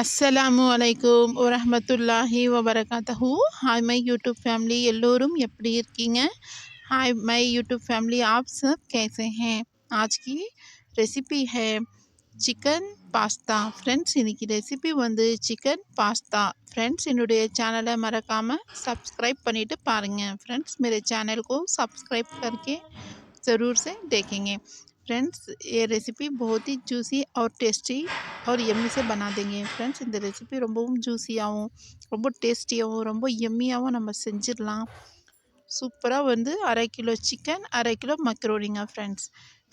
அஸ்ஸலாமு அலைக்கும் வரஹ்மத்துல்லாஹி வபரகாத்தஹு हाय माय यूट्यूब फैमिली எல்லோரும் எப்படி இருக்கீங்க हाय माय यूट्यूब फैमिली आप सब कैसे हैं आज की ரெசிபி है சிக்கன் பாஸ்தா ஃப்ரெண்ட்ஸ் இன்னைக்கு ரெசிபி வந்து சிக்கன் பாஸ்தா फ्रेंड्स என்னுடைய சேனலை மறக்காமல் सब्सक्राइब பண்ணிவிட்டு பாருங்கள் फ्रेंड्स मेरे चैनल को सब्सक्राइब करके ज़रूर से देखेंगे फ्रेंड्स ये रेसिपी बहुत ही जूसी और टेस्टी और यम्मी से बना देंगे ஃப்ரெண்ட்ஸ் இந்த ரெசிபி ரொம்பவும் ஜூஸியாகவும் ரொம்ப டேஸ்டியாகவும் ரொம்ப எம்மியாகவும் நம்ம செஞ்சிடலாம் சூப்பராக வந்து அரை கிலோ சிக்கன் अरे किलो मकरोनी फ्रेंड्स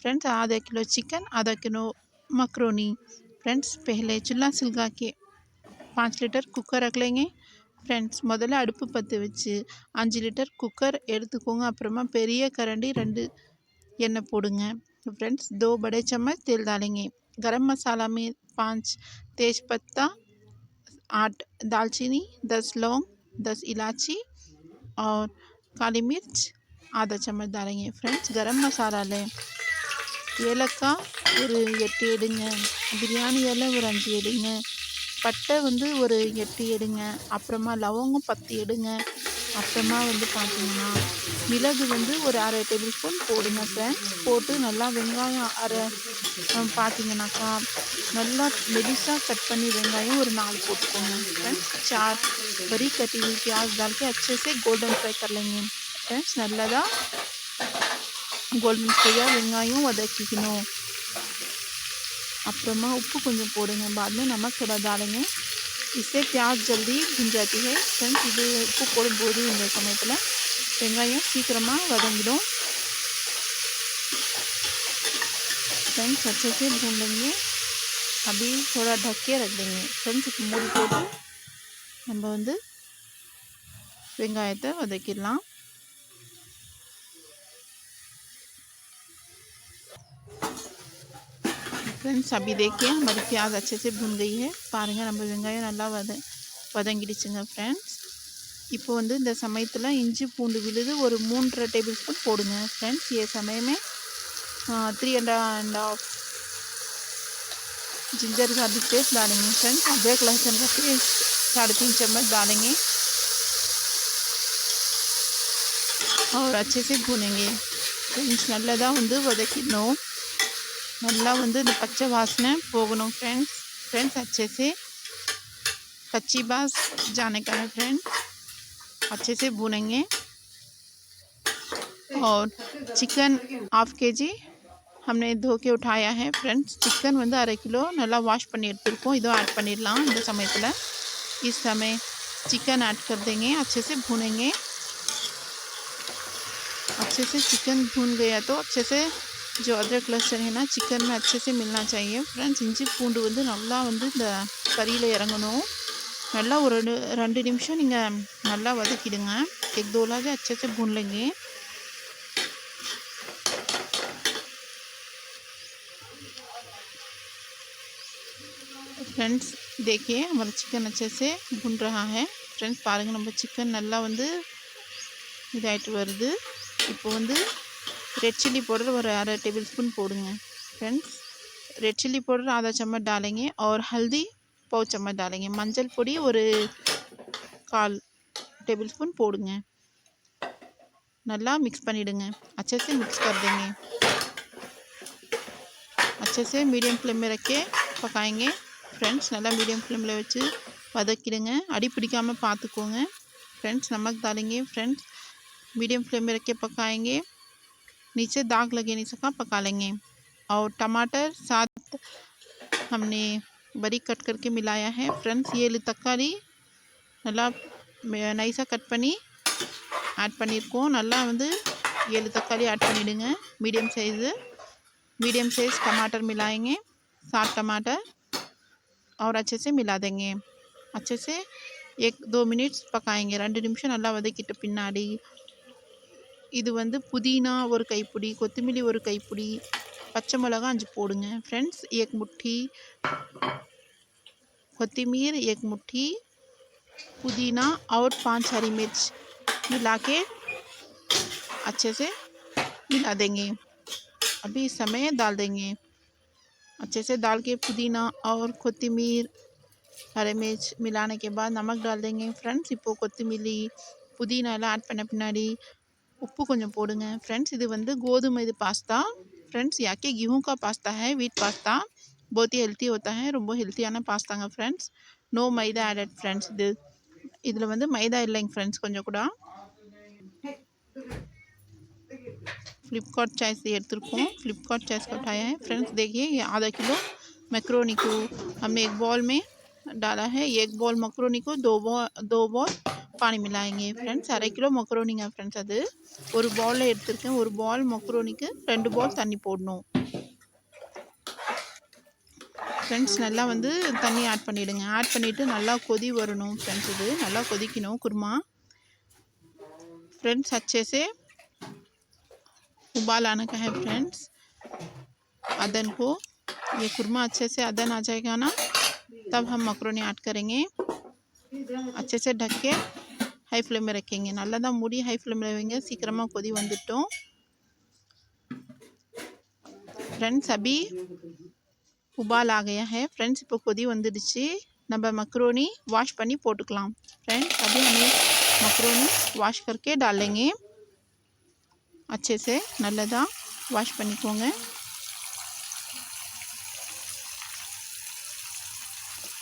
फ्रेंड्स आधा किलो चिकन आधा किलो मकरोनी फ्रेंड्स पहले चूल्हा सिलगा के पाँच लीटर कुकर रख लेंगे ஃப்ரெண்ட்ஸ் முதல்ல அடுப்பு பற்ற வச்சு அஞ்சு லிட்டர் குக்கர் எடுத்துக்கோங்க அப்புறமா பெரிய கரண்டி ரெண்டு எண்ணெய் போடுங்க फ्रेंड्स दो बड़े चम्मच तेल डालेंगे गरम मसाला में पाँच तेज पत्ता आठ दालचीनी दस लौंग दस इलायची और काली मिर्च आधा चम्मच डालेंगे फ्रेंड्स गरम मसाला लें ஏலக்காய் ஒரு எட்டு எடுங்க பிரியாணி இலை ஒரு அஞ்சு எடுங்க பட்டை வந்து ஒரு எட்டு எடுங்க அப்புறமா லவங்கம் பத்து எடுங்க அப்புறமா வந்து பார்த்தீங்கன்னா மிளகு வந்து ஒரு அரை டேபிள் ஸ்பூன் போடுங்க ஃப்ரெண்ட்ஸ் போட்டு நல்லா வெங்காயம் அரை அஹ், பார்த்தீங்கன்னாக்கா நல்லா மெலிசாக கட் பண்ணி வெங்காயம் ஒரு நாலு போட்டுக்கோங்க फ्रेंड्स चार बड़ी कटी हुई प्याज डाल के अच्छे से गोल्डन फ्राई कर लेंगे फ्रेंड्स நல்லதா கோல்டன் ஃப்ரையாக வெங்காயம் வதக்கிக்கணும் அப்புறமா உப்பு கொஞ்சம் போடுங்க बाद में नमक थोड़ा डालेंगे इससे प्याज जल्दी भुन जाती है फ्रेंड्स இது உப்பு போடும்போது இந்த சமயத்தில் வெங்காயம் சீக்கிரமாக வதங்கிடும் फ्रेंड्स अच्छे से भून लेंगे अभी थोड़ा ढक के रख देंगे फ्रेंड्स இப்போ மூடி போட்டு நம்ம வந்து வெங்காயத்தை வதக்கிடலாம் ஃப்ரெண்ட்ஸ் அப்படி देखिए हमारी प्याज अच्छे से भुन गई है பாருங்க நம்ம வெங்காயம் நல்லா வத வதங்கிடுச்சுங்க ஃப்ரெண்ட்ஸ் இப்போ வந்து இந்த சமயத்தில் இஞ்சி பூண்டு விழுது ஒரு மூன்றரை டேபிள் ஸ்பூன் போடுங்க फ्रेंड्स ये समय में three and and half ginger garlic paste डालेंगे फ्रेंड्स अदरक लहसुन का पेस्ट साढ़े तीन चम्मच डालेंगे और अच्छे से भूनेंगे फ्रेंड्स நல்லதாக வந்து வதக்கிடணும் நல்லா வந்து இந்த பச்சை வாசனை போகணும் फ्रेंड्स फ्रेंड्स अच्छे से कच्ची बास जाने का है फ्रेंड अच्छे से भूनेंगे और चिकन हाफ के जी हमने धो के उठाया है फ्रेंड्स चिकन வந்து அரை கிலோ நல்லா வாஷ் பண்ணி எடுத்துருக்கோம் இதுவும் ऐड பண்ணிடலாம் இந்த சமயத்தில் इस समय चिकन ऐड कर देंगे अच्छे से भूनेंगे अच्छे से चिकन भून गया तो अच्छे से जो अदरक लहसुन है ना चिकन में अच्छे से मिलना चाहिए फ्रेंड्स இஞ்சி பூண்டு வந்து நல்லா வந்து இந்த கறியில் இறங்கணும் நல்லா ஒரு ரெண்டு ரெண்டு நிமிஷம் நீங்கள் நல்லா வதக்கிடுங்க एक दो लागे अच्छे से भून लेंगे फ्रेंड्स देखिए हमारा चिकन अच्छे से भुन रहा है फ्रेंड्स பாருங்கள் நம்ம சிக்கன் நல்லா வந்து இதாயிட்டு வருது இப்போ வந்து रेड चिल्ली पाउडर और आधा table spoon पोड़ेंगे friends red chilli powder आधा चम्मच डालेंगे और हल्दी पाव चम्मच डालेंगे मंजल பொடி ஒரு கால் टेबल स्पून போடுங்க நல்லா मिक्स பண்ணிடுங்க अच्छे से मिक्स कर देंगे अच्छे से मीडियम फ्लेम में रख के पकाएंगे फ्रेंड्स நல்லா मीडियम फ्लेम में வச்சு வதக்கிடுங்க அடி பிடிக்காமல் பார்த்துக்கோங்க फ्रेंड्स नमक डालेंगे फ्रेंड्स मीडियम फ्लेम में रख के पकाएंगे नीचे दाग लगे नहीं सका पका लेंगे और टमाटर साथ हमने बारीक कट करके मिलाया है फ्रेंड्स ये தக்காளி நல்லா மெ- நைஸாக கட் பண்ணி ஆட் பண்ணியிருக்கோம் நல்லா வந்து ஏழு தக்காளி ऐड பண்ணிவிடுங்க मीडियम साइज़ मीडियम साइज़ टमाटर मिलाएंगे सात टमाटर और अच्छे से मिला देंगे अच्छे से एक दो मिनट्स पकाएंगे ரெண்டு நிமிஷம் நல்லா வதக்கிட்ட பின்னாடி இது வந்து புதினா ஒரு கைப்பிடி கொத்தமல்லி ஒரு கைப்பிடி பச்சை மிளகா அஞ்சு போடுங்க फ्रेंड्स एक मुट्ठी கொத்தமீர் एक मुट्ठी पुदीना और पांच हरी मिर्च मिला के अच्छे से मिला देंगे अभी इस समय डाल देंगे अच्छे से डाल के पुदीना और कोतमीर हरे मिर्च मिलाने के बाद नमक डाल देंगे ஃப்ரெண்ட்ஸ் இப்போது கொத்தமல்லி புதினா எல்லாம் ஆட் பண்ண பின்னாடி உப்பு கொஞ்சம் போடுங்க फ्रेंड्स இது வந்து கோதுமை இது பாஸ்தா फ्रेंड्स யாக்கே गेहूं का पास्ता है வீட் பாஸ்தா बहुत ही ஹெல்த்தி होता है ரொம்ப ஹெல்த்தியான பாஸ்தாங்க friends no maida added friends இது இதில் வந்து மைதா இல்லைங்க ஃப்ரெண்ட்ஸ் கொஞ்சம் கூட फ्लिपकार्ट चाय से எடுத்திருக்கோம் फ्लिपकार्ट चाय से उठाया है फ्रेंड्स देखिए ये आधा किलो मैक्रोनी को हमने एक बॉल में डाला है एक बॉल मकरोनी को दो बॉल दो बॉल பானி மிலாயிங்க ஃப்ரெண்ட்ஸ் அரை கிலோ மொக்கரோனிங்க ஃப்ரெண்ட்ஸ் அது ஒரு பாலில் எடுத்திருக்கேன் ஒரு பால் மொக்கரோனிக்கு ரெண்டு பால் தண்ணி போடணும் ஃப்ரெண்ட்ஸ் நல்லா வந்து தண்ணி ஆட் பண்ணிவிடுங்க ஆட் பண்ணிவிட்டு நல்லா கொதி வரணும் ஃப்ரெண்ட்ஸ் இது நல்லா கொதிக்கணும் குருமா फ्रेंड्स अच्छे से उबाल आने का है फ्रेंड्स अदन को ये कुरमा अच्छे से अदन आ जाएगा ना तब हम मकरोनी ऐड करेंगे अच्छे से ढक के हाई फ्लेम में रखेंगे நல்லதா மூடி ஹை ஃப்ளேமில் வைங்க சீக்கிரமாக கொதி வந்துட்டோம் ஃப்ரெண்ட்ஸ் அபி உபால் ஆ गया है फ्रेंड्स இப்போ கொதி வந்துடுச்சு நம்ம மக்ரோனி வாஷ் பண்ணி போட்டுக்கலாம் फ्रेंड्स अभी हमें मकरोनी வாஷ் करके डालेंगे अच्छे से நல்லதா வாஷ் பண்ணிக்கோங்க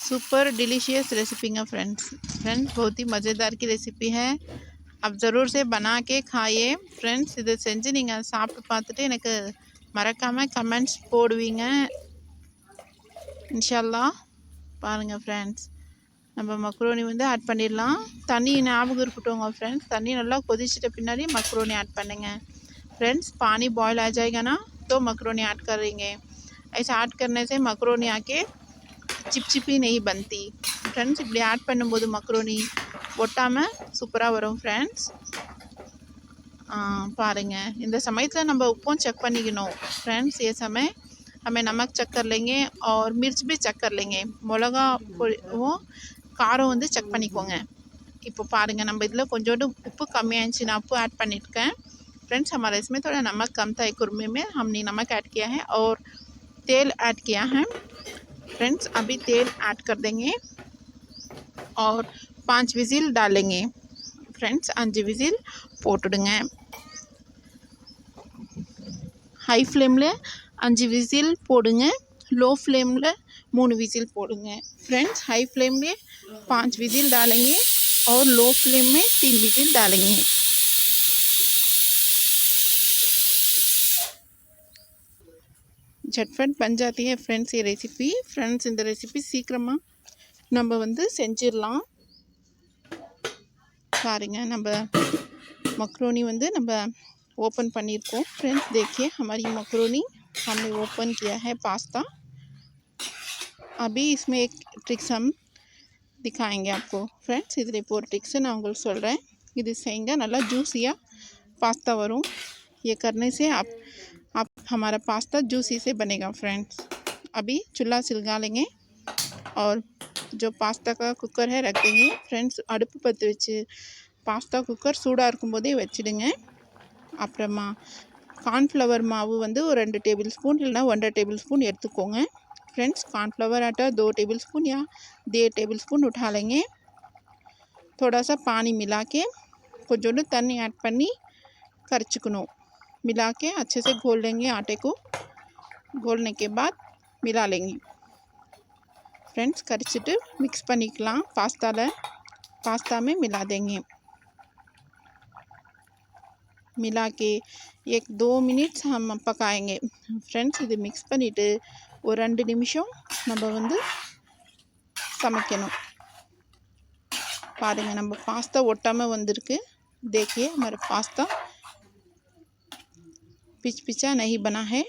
सुपर डिलीशियस रेसिपीगा फ्रेंड्स फ्रेंड्स बहुत ही मज़ेदार की रेसिपी है. आप ज़रूर से बना के खाइए ஃப்ரெண்ட்ஸ் இதை செஞ்சு நீங்கள் சாப்பிட்டு பார்த்துட்டு எனக்கு மறக்காமல் கமெண்ட்ஸ் போடுவீங்க இன்ஷல்லா பாருங்கள் ஃப்ரெண்ட்ஸ் நம்ம மக்ரோனி வந்து ஆட் பண்ணிடலாம் தண்ணி ஞாபகம் இருக்கட்டும்ங்க ஃப்ரெண்ட்ஸ் தண்ணி நல்லா கொதிச்சிட்ட பின்னாடி மக்ரோனி ஆட் பண்ணுங்கள் फ्रेंड्स पानी बॉयल आ जाएगा ना तो मकरोनी ऐड करेंगे. ऐसा ऐड करने से मकरोनी आके சிப்சிப்பி நெய் பந்தி ஃப்ரெண்ட்ஸ் இப்படி ஆட் பண்ணும்போது மக்ரோனி ஒட்டாமல் சூப்பராக வரும் ஃப்ரெண்ட்ஸ் பாருங்கள் இந்த சமயத்தில் நம்ம உப்பும் செக் பண்ணிக்கணும் फ्रेंड्स ये समय हमें नमक चेक कर लेंगे और मिर्च भी चेक कर लेंगे மிளகா பொடிவும் காரம் வந்து செக் பண்ணிக்கோங்க இப்போ பாருங்கள் நம்ம இதில் கொஞ்சோண்டு உப்பு கம்மியாகிடுச்சு நான் உப்பு ऐड பண்ணியிருக்கேன் फ्रेंड्स हमारे इसमें थोड़ा नमक कम था एक कुरमे में हमने नमक ऐड किया है और तेल ऐड किया है फ्रेंड्स अभी तेल ऐड कर देंगे और पाँच विजिल डालेंगे। फ्रेंड्स अंज विज़िल போட்டுடுங்க ஹை ஃப்ளேமில் विज़िल விசில் लो फ्लेम ஃப்ளேமில் மூணு विजिल पोड़ेंगे फ्रेंड्स हाई फ्लेम में पाँच विजिल डालेंगे और लो फ्लेम में तीन विजिल डालेंगे। झटपट बन जाती है फ्रेंड्स ये रेसिपी फ्रेंड्स இந்த ரெசிபி சீக்கிரமாக நம்ம வந்து செஞ்சிடலாம் பாருங்க நம்ம मकरोनी வந்து நம்ம ओपन பண்ணியிருக்கோம் फ्रेंड्स देखिए हमारी मकरोनी हमने ओपन किया है पास्ता अभी इसमें एक ट्रिक्स हम दिखाएंगे आपको फ्रेंड्स இதில் இப்போ ஒரு ட்ரிக்ஸ் நான் உங்களுக்கு சொல்கிறேன் இது செய்யுங்க நல்லா ஜூஸியாக पास्ता वरूँ ये करने से आप आप हमारा पास्ता जूस ही से बनेगा फ्रेंड्स अभी चूल्हा सिलगा लेंगे और जो पास्ता का குக்கர் है रख देंगे. ஃப்ரெண்ட்ஸ் அடுப்பு பற்ற வச்சு பாஸ்தா குக்கர் சூடாக இருக்கும்போதே வச்சுடுங்க. அப்புறமா கார்ன்ஃப்ளவர் மாவு வந்து ஒரு ரெண்டு டேபிள் ஸ்பூன் இல்லைனா ஒன்றரை டேபிள் स्पून எடுத்துக்கோங்க. फ्रेंड्स कॉर्नफ्लावर आटा दो टेबल स्पून या डेढ़ टेबल स्पून उठा लेंगे थोड़ा सा पानी मिला के கொஞ்சோண்டு தண்ணி ஆட் பண்ணி கரைச்சிக்கணும். मिला के अच्छे से घोल लेंगे आटे को घोलने के बाद मिला लेंगे फ्रेंड्स கரைச்சிட்டு மிக்ஸ் பண்ணிக்கலாம் பாஸ்தாவில் पास्ता में मिला देंगे मिला के एक दो मिनट्स हम पकाएंगे फ्रेंड्स இது மிக்ஸ் பண்ணிவிட்டு ஒரு ரெண்டு நிமிஷம் நம்ம வந்து சமைக்கணும் பாருங்கள் நம்ம பாஸ்தா ஒட்டாமல் வந்திருக்கு देखिए हमारा पास्ता पिच पिचा नहीं बना है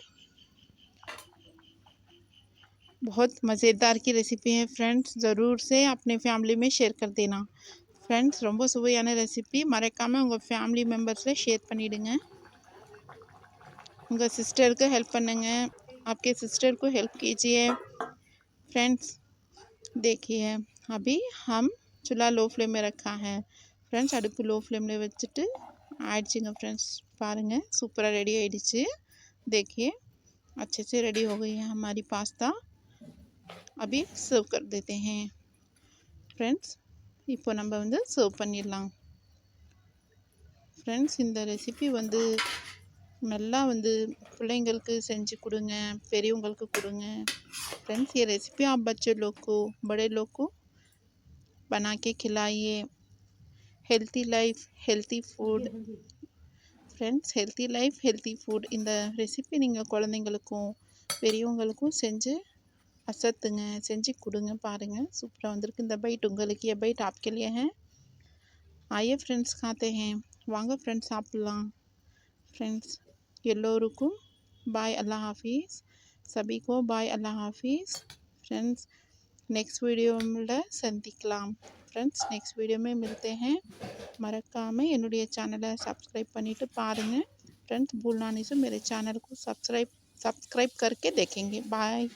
बहुत मज़ेदार की रेसिपी है फ्रेंड्स ज़रूर से अपने फैमिली में शेयर कर देना ஃப்ரெண்ட்ஸ் ரொம்ப சுவையான ரெசிபி மறக்காமல் உங்கள் ஃபேமிலி மெம்பர்ஸில் ஷேர் பண்ணிவிடுங்க उनका सिस्टर को हेल्प பண்ணுங்க आपके सिस्टर को हेल्प कीजिए फ्रेंड्स देखिए अभी हम चूल्हा लो फ्लेम में रखा है ஃப்ரெண்ட்ஸ் அடுப்பு லோ ஃப்ளேமில் வச்சுட்டு ஆயிடுச்சுங்க फ्रेंड्स பாருங்கள் சூப்பராக ரெடி ஆயிடுச்சு देखिए अच्छे से रेडी हो गई है हमारी पास्ता अभी सर्व कर देते हैं ஃப்ரெண்ட்ஸ் இப்போ நம்ம வந்து சர்வ் பண்ணிடலாம் ஃப்ரெண்ட்ஸ் இந்த ரெசிபி வந்து நல்லா வந்து பிள்ளைங்களுக்கு செஞ்சு கொடுங்க பெரியவங்களுக்கு கொடுங்க फ्रेंड्स ये रेसिपी आप बच्चे लोग को बड़े लोग को बना के खिलाइए healthy life healthy food friends healthy life healthy food இந்த ரெசிபி நீங்கள் குழந்தைங்களுக்கும் பெரியவங்களுக்கும் செஞ்சு அசத்துங்க செஞ்சு கொடுங்க பாருங்கள் சூப்பராக வந்திருக்கு இந்த பைட் உங்களுக்கு ये பைட் आपके लिए है आइए फ्रेंड्स खाते हैं வாங்க ஃப்ரெண்ட்ஸ் சாப்பிட்லாம் ஃப்ரெண்ட்ஸ் எல்லோருக்கும் பாய் அல்லாஹ் ஹாஃபீஸ் सभी को बाय अल्लाह हाफिज़ फ्रेंड्स नेक्स्ट वीडियो में சந்திக்கலாம் फ्रेंड्स नेक्स्ट वीडियो में मिलते हैं। मरकाम इन चेनल सब्सक्राइब पड़े पांग फ्रेंड्स भूलानी मेरे चैनल को सब्सक्राइब सब्सक्राइब करके देखेंगे। बाय